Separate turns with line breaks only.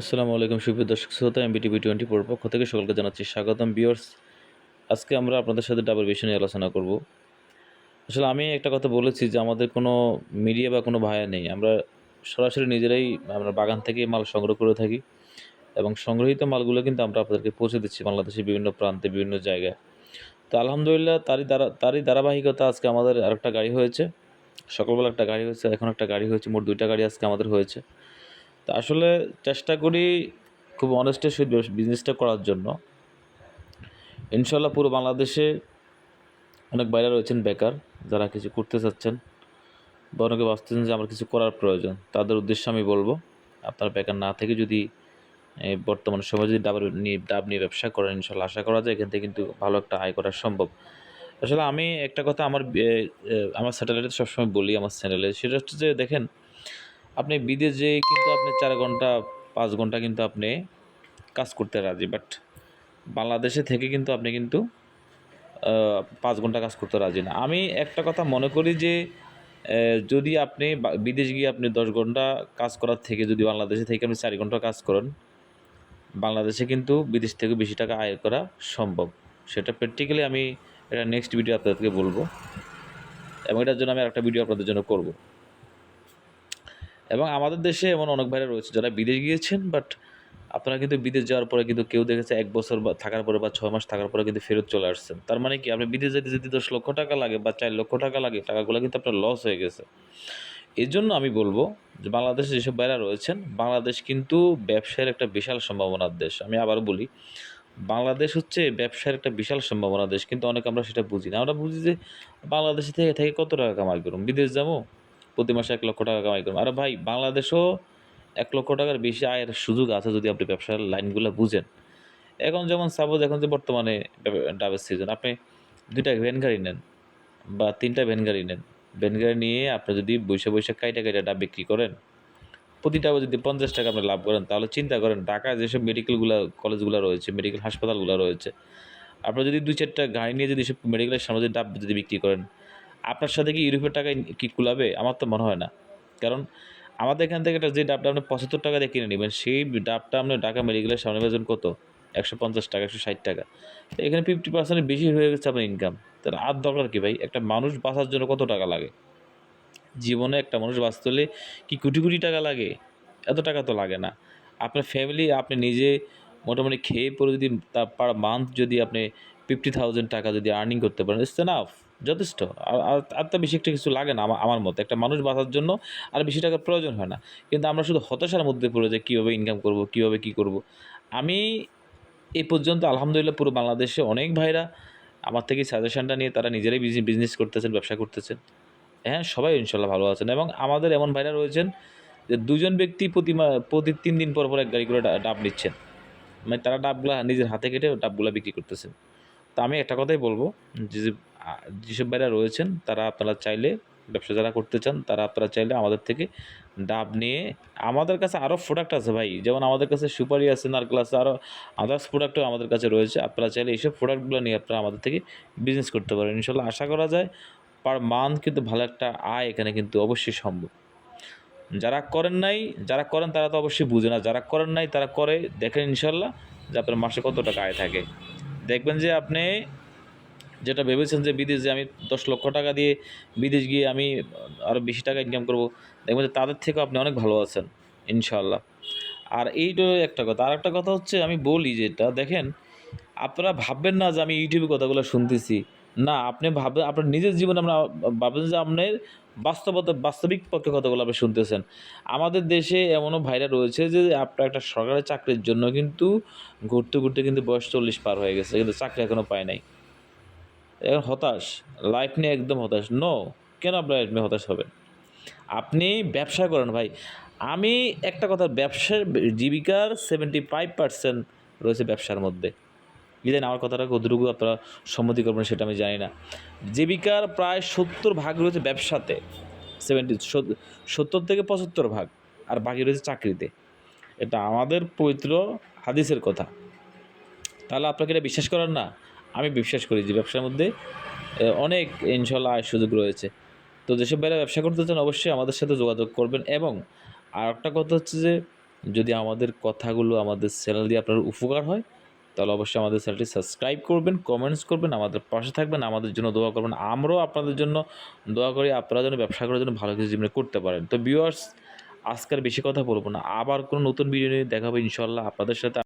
আসসালামু আলাইকুম, সুপ্রিয় দর্শক শ্রোতা এম বিটিভি টোয়েন্টি ফোর পক্ষ থেকে সকলকে জানাচ্ছি স্বাগতম। বিয়ার্স আজকে আমরা আপনাদের সাথে ডাবল বিষয় নিয়ে আলোচনা করব। আসলে আমি একটা কথা বলেছি যে আমাদের কোনো মিডিয়া বা কোনো ভায়া নেই। আমরা সরাসরি নিজেরাই আমরা বাগান থেকে মাল সংগ্রহ করে থাকি এবং সংগ্রহিত মালগুলো কিন্তু আমরা আপনাদেরকে পৌঁছে দিচ্ছি বাংলাদেশের বিভিন্ন প্রান্তে, বিভিন্ন জায়গায়। তো আলহামদুলিল্লাহ তারই দ্বারা, তারই ধারাবাহিকতা আজকে আমাদের আরেকটা গাড়ি হয়েছে। সকালবেলা একটা গাড়ি হয়েছে, এখন একটা গাড়ি হয়েছে, মোট দুইটা গাড়ি আজকে আমাদের হয়েছে। তো আসলে চেষ্টা করি খুব অনেস্টের সহিত বিজনেসটা করার জন্য। ইনশাল্লাহ পুরো বাংলাদেশে অনেক বাইরে রয়েছেন বেকার, যারা কিছু করতে চাচ্ছেন বা অনেকে ভাবতেছেন যে আমার কিছু করার প্রয়োজন, তাদের উদ্দেশ্যে আমি বলব, আপনার বেকার না থেকে যদি বর্তমান সময়ে যদি ডাব নিয়ে ডাব নিয়ে ব্যবসা করেন ইনশাল্লাহ আশা করা যায় এখান থেকে কিন্তু ভালো একটা আয় করা সম্ভব। আসলে আমি একটা কথা আমার আমার স্যাটেলাইটে সবসময় বলি, আমার চ্যানেলে সেটা হচ্ছে যে দেখেন আপনি বিদেশ যেয়ে কিন্তু আপনি চার ঘণ্টা, পাঁচ ঘণ্টা কিন্তু আপনি কাজ করতে রাজি বাট বাংলাদেশে থেকে কিন্তু আপনি কিন্তু পাঁচ ঘণ্টা কাজ করতে রাজি না। আমি একটা কথা মনে করি যে যদি আপনি বিদেশ গিয়ে আপনি দশ ঘণ্টা কাজ করার থেকে যদি বাংলাদেশে থেকে আপনি চার ঘণ্টা কাজ করেন, বাংলাদেশে কিন্তু বিদেশ থেকে বেশি টাকা আয় করা সম্ভব। সেটা প্র্যাকটিক্যালি আমি এটা নেক্সট ভিডিও আপনাদেরকে বলব। এবং এটার জন্য আমি আরেকটা ভিডিও আপনাদের জন্য করব। এবং আমাদের দেশে এমন অনেক ভাইরা রয়েছে যারা বিদেশ গিয়েছেন বাট আপনারা কিন্তু বিদেশ যাওয়ার পরে কিন্তু কেউ দেখেছে এক বছর বা থাকার পরে বা ছয় মাস থাকার পরে কিন্তু ফেরত চলে আসছেন। তার মানে কি? আপনি বিদেশ যেতে যদি দশ লক্ষ টাকা লাগে বা চার লক্ষ টাকা লাগে, টাকাগুলো কিন্তু আপনার লস হয়ে গেছে। এই জন্য আমি বলব যে বাংলাদেশে যেসব বাইরা রয়েছেন, বাংলাদেশ কিন্তু ব্যবসায়ের একটা বিশাল সম্ভাবনার দেশ। আমি আবার বলি, বাংলাদেশ হচ্ছে ব্যবসার একটা বিশাল সম্ভাবনা দেশ, কিন্তু অনেক আমরা সেটা বুঝি না। আমরা বুঝি যে বাংলাদেশে থেকে থেকে কত টাকা কামাই করুন বিদেশ যাব? প্রতি মাসে এক লক্ষ টাকা কামাই করুন আরে ভাই, বাংলাদেশও এক লক্ষ টাকার বেশি আয়ের সুযোগ আছে যদি আপনি ব্যবসার লাইনগুলো বুঝেন। এখন যেমন সাপোজ এখন যে বর্তমানে ডাবের সিজন আপনি দুইটা ভ্যান গাড়ি নেন বা তিনটা ভ্যান গাড়ি নেন। ভ্যান গাড়ি নিয়ে আপনি যদি বৈশা বৈশাখ কাইটা কাইটা ডাব বিক্রি করেন, প্রতিটা যদি পঞ্চাশ টাকা আপনি লাভ করেন, তাহলে চিন্তা করেন, ঢাকায় যেসব মেডিকেলগুলো কলেজগুলো রয়েছে মেডিকেল হাসপাতালগুলো রয়েছে আপনার যদি দুই চারটা গাড়ি নিয়ে যদি সব মেডিকেলের সামনে যদি ডাব যদি বিক্রি করেন আপনার সাথে কি ইউরোপের টাকায় কি কুলাবে? আমার তো মনে হয় না। কারণ আমাদের এখান থেকে একটা যে ডাবটা আপনি পঁচাত্তর টাকা দিয়ে কিনে নেবেন, সেই ডাবটা আপনি ঢাকা মেডিকেলের সামনে বেজন কত? একশো পঞ্চাশ টাকা, একশো ষাট টাকা। তো এখানে ফিফটি পার্সেন্ট বেশি হয়ে গেছে আপনার ইনকাম তাহলে আর দরকার কি ভাই? একটা মানুষ বাঁচার জন্য কত টাকা লাগে? জীবনে একটা মানুষ বাঁচতে হলে কি কোটি কোটি টাকা লাগে? এত টাকা তো লাগে না। আপনার ফ্যামিলি আপনি নিজে মোটামুটি খেয়ে পরে যদি তার পার মান্থ যদি আপনি ফিফটি থাউজেন্ড টাকা যদি আর্নিং করতে পারেন ইটস এনাফ যথেষ্ট। আর- তো বেশি একটা কিছু লাগে না আমার মতে। একটা মানুষ বাঁচার জন্য আর বেশি টাকার প্রয়োজন হয় না। কিন্তু আমরা শুধু হতাশার মধ্যে পড়ে যাই কীভাবে ইনকাম করব কীভাবে কী করব। আমি এই পর্যন্ত আলহামদুলিল্লাহ পুরো বাংলাদেশে অনেক ভাইরা আমার থেকে সাজেশনটা নিয়ে তারা নিজেরাই বিজনেস করতেছেন ব্যবসা করতেছেন। হ্যাঁ সবাই ইনশাল্লাহ ভালো আছেন এবং আমাদের এমন ভাইরা রয়েছেন যে দুজন ব্যক্তি প্রতি প্রতি তিন দিন পর পর এক গাড়ি করে ডাব নিচ্ছেন। মানে তারা ডাবগুলা নিজের হাতে কেটে ডাবগুলা বিক্রি করতেছেন। তো আমি একটা কথাই বলব যে যে, যেসব ভাইরা রয়েছেন, তারা আপনারা চাইলে ব্যবসা যারা করতে চান, তারা আপনারা চাইলে আমাদের থেকে ডাব নিয়ে, আমাদের কাছে আরও প্রোডাক্ট আছে ভাই। যেমন আমাদের কাছে সুপারি আছে, নারকেল আছে আরও আদার্স প্রোডাক্টও আমাদের কাছে রয়েছে। আপনারা চাইলে এইসব প্রোডাক্টগুলো নিয়ে আপনারা আমাদের থেকে বিজনেস করতে পারেন। ইনশাল্লাহ আশা করা যায় পার মান্থ কিন্তু ভালো একটা আয় এখানে কিন্তু অবশ্যই সম্ভব। যারা করেন নাই, যারা করেন তারা তো অবশ্যই বুঝে না। যারা করেন নাই, তারা করে, দেখেন ইনশাল্লাহ যে আপনার মাসে কত টাকা আয় থাকে। দেখবেন যে আপনি যেটা ভেবেছেন যে বিদেশ যে আমি দশ লক্ষ টাকা দিয়ে বিদেশ গিয়ে আমি আরও বেশি টাকা ইনকাম করব, দেখবেন যে তাদের থেকেও আপনি অনেক ভালো আছেন ইনশাল্লাহ আর এইটা একটা কথা। আর একটা কথা হচ্ছে, আমি বলি যেটা, দেখেন, আপনারা ভাববেন না যে আমি ইউটিউবে কথাগুলো শুনতেছি। না, আপনি ভাববেন আপনার নিজের জীবনে আমরা ভাববেন যে আপনার বাস্তবতা, বাস্তবিক পক্ষে কথাগুলো আপনি শুনতেছেন। আমাদের দেশে এমনও ভাইরা রয়েছে যে, আপনার একটা সরকারি চাকরির জন্য কিন্তু ঘুরতে ঘুরতে কিন্তু বয়স চল্লিশ পার হয়ে গেছে, কিন্তু চাকরি এখনও পায় নাই। হতাশ? লাইফ নিয়ে একদম হতাশ। নো কেন আপনার লাইফ নিয়ে হতাশ হবেন? আপনি ব্যবসা করেন ভাই। আমি একটা কথা, ব্যবসার জীবিকার সেভেন্টি ফাইভ পার্সেন্ট রয়েছে ব্যবসার মধ্যে। ইদেন আমার কথাটা কতটুকু আপনারা সম্মতি করবেন সেটা আমি জানি না। জীবিকার প্রায় সত্তর ভাগ রয়েছে ব্যবসাতে। সেভেন্টি সত্তর থেকে পঁচাত্তর ভাগ। আর বাকি রয়েছে চাকরিতে। এটা আমাদের পবিত্র হাদিসের কথা। তাহলে আপনাকে এটা বিশ্বাস করেন না? আমি বিশ্বাস করি যে ব্যবসার মধ্যে অনেক ইনশাল্লাহ আয় সুযোগ রয়েছে। তো যেসব বাইরে ব্যবসা করতে চান অবশ্যই আমাদের সাথে যোগাযোগ করবেন এবং আর একটা কথা হচ্ছে যে, যদি আমাদের কথাগুলো, আমাদের চ্যানেল দিয়ে আপনার উপকার হয়, তাহলে অবশ্যই আমাদের চ্যানেলটি সাবস্ক্রাইব করবেন, কমেন্টস করবেন, আমাদের পাশে থাকবেন, আমাদের জন্য দোয়া করবেন। আমরাও আপনাদের জন্য দোয়া করি, আপনারা যেন ব্যবসা করার জন্য ভালো কিছু জীবনে করতে পারেন। তো ভিউয়ার্স আজকের বেশি কথা বলব না। আবার কোনো নতুন ভিডিও নিয়ে দেখাবো ইনশাল্লাহ আপনাদের সাথে।